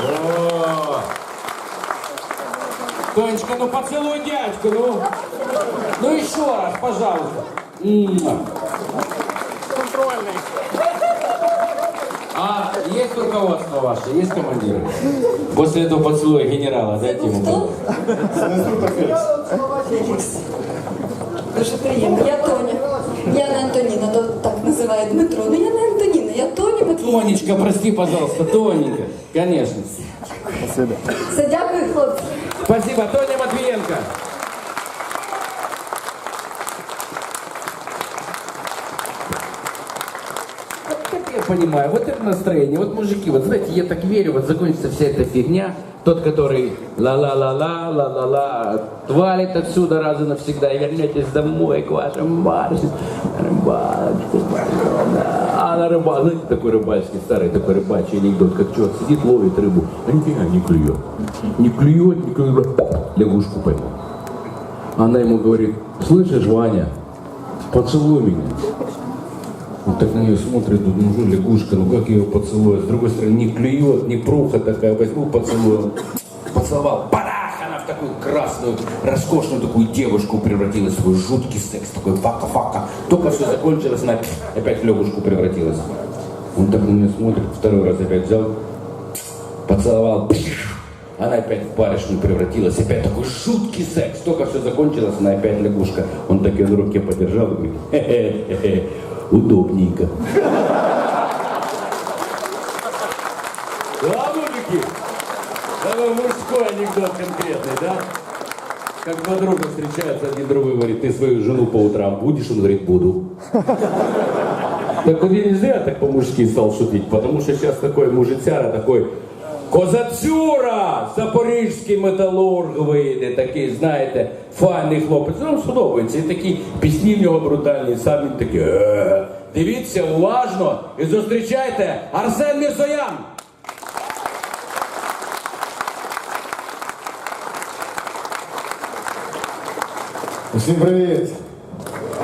О! Тонечка, ну поцелуй дядьку, ну. Ну еще раз, пожалуйста. Муа. А есть руководство ваше, есть командир? После этого поцелуя генерала дайте ему. Хто? Дуже приємно. Я Тоня. Я не Антоніна, то так називає Дмитро. Ну я не Антоніна, я Тоня Матвіївна. Тонечка, прости, пожалуйста, Тоненька. Конечно. Все, дякую, хлопці. Спасибо, Тоня Матвиенко. Вот как я понимаю, вот это настроение, вот мужики, вот знаете, я так верю, вот закончится вся эта фигня, тот, который ла-ла-ла-ла, ла-ла-ла, валит отсюда раз и навсегда и вернетесь домой к вашим барышням, рыбалочку, да. а на рыбалке, знаете, такой рыбальский, старый такой рыбачий анекдот, как черт сидит, ловит рыбу, а нифига не клюет, не клюет, не клюет, лягушку поймал. Она ему говорит, слышишь, Ваня, поцелуй меня. Он так на нее смотрит, думает, ну лягушка, ну как ее поцелую? С другой стороны, не клюет, не пруха такая, возьму поцелую. Поцеловал, парах, такую красную, роскошную такую девушку превратилась, в свой жуткий секс, такой фака-фака. Только все закончилось, она опять в лягушку превратилась. Он так на нее смотрит, второй раз опять взял, поцеловал, она опять в барышню превратилась, опять такой жуткий секс. Только все закончилось, она опять лягушка. Он так ее на руке подержал и говорит, хе-хе-хе, удобненько. Да, мужики? Такой мужской анекдот конкретный, да? Как два друга встречаются, один другой говорит, ты свою жену по утрам будешь? Он говорит, буду. Так вот я не зря так по-мужски стал шутить, потому что сейчас такой мужицяра, такой Козацюра! Запорізький металург вийде, такий, знаєте, файний хлопець. Нам сподобається. І такі пісні в нього брутальні, сам він такий. Дивіться уважно і зустрічайте Арсен Мірзоян! Всім привіт!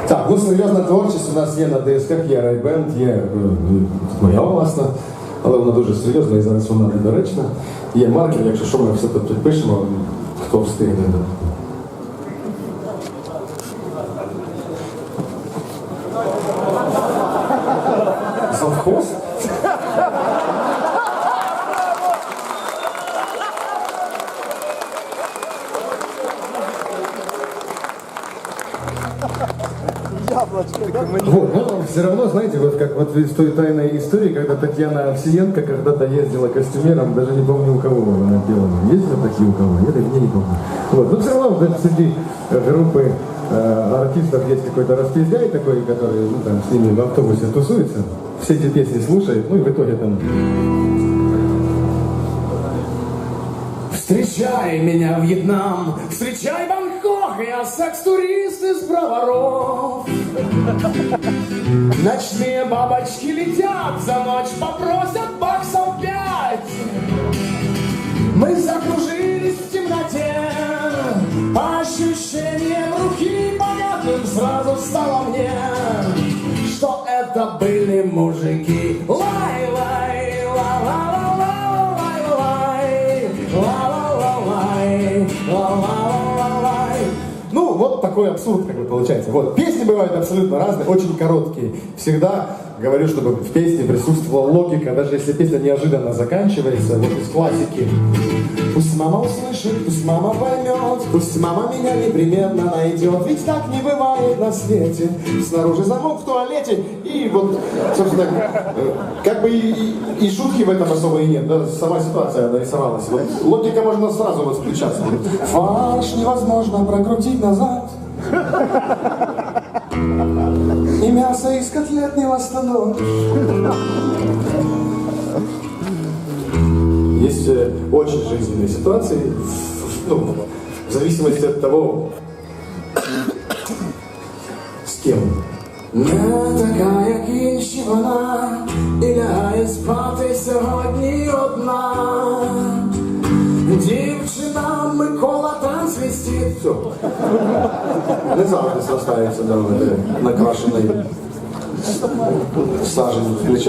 Так, ну серйозна творчість у нас є на дисках, є райбенд, є е, моя власна, але вона дуже серйозна і зараз вона недоречна. Є маркер, якщо що ми все тут підпишемо, хто встигне. Завхоз? Вот, но все равно, знаете, вот как вот из той тайной истории, когда Татьяна Овсиенко когда-то ездила костюмером, даже не помню у кого она делала. Ездила такие у кого? Нет, я не помню. Вот, но все равно вот, среди э, группы э, артистов есть какой-то распиздяй такой, который ну, там, с ними в автобусе тусуется, все эти песни слушает, ну и в итоге там Встречай меня, Вьетнам, встречай Бангкок, я секс-турист из броваров. Ночные бабочки летят, за ночь попросят баксов пять. Мы закружились такой абсурд, как бы получается. Вот, песни бывают абсолютно разные, очень короткие. Всегда говорю, чтобы в песне присутствовала логика, даже если песня неожиданно заканчивается, вот из классики. Пусть мама услышит, пусть мама поймет, пусть мама меня непременно найдет, ведь так не бывает на свете. Снаружи замок в туалете, и вот, собственно, э, как бы и, и- и шутки в этом особо и нет, да, сама ситуация нарисовалась. Вот логика можно сразу вот включаться. Фарш невозможно прокрутить назад. И мясо из котлет не восстановишь. Есть э, очень жизненные ситуации, в- ну, в зависимости от того, с кем. Не така, як інші вона, і лягає спати сьогодні одна. Дівчина Микола трансвестит. Все. Не завжди зростається да, накрашений сажень в плечах.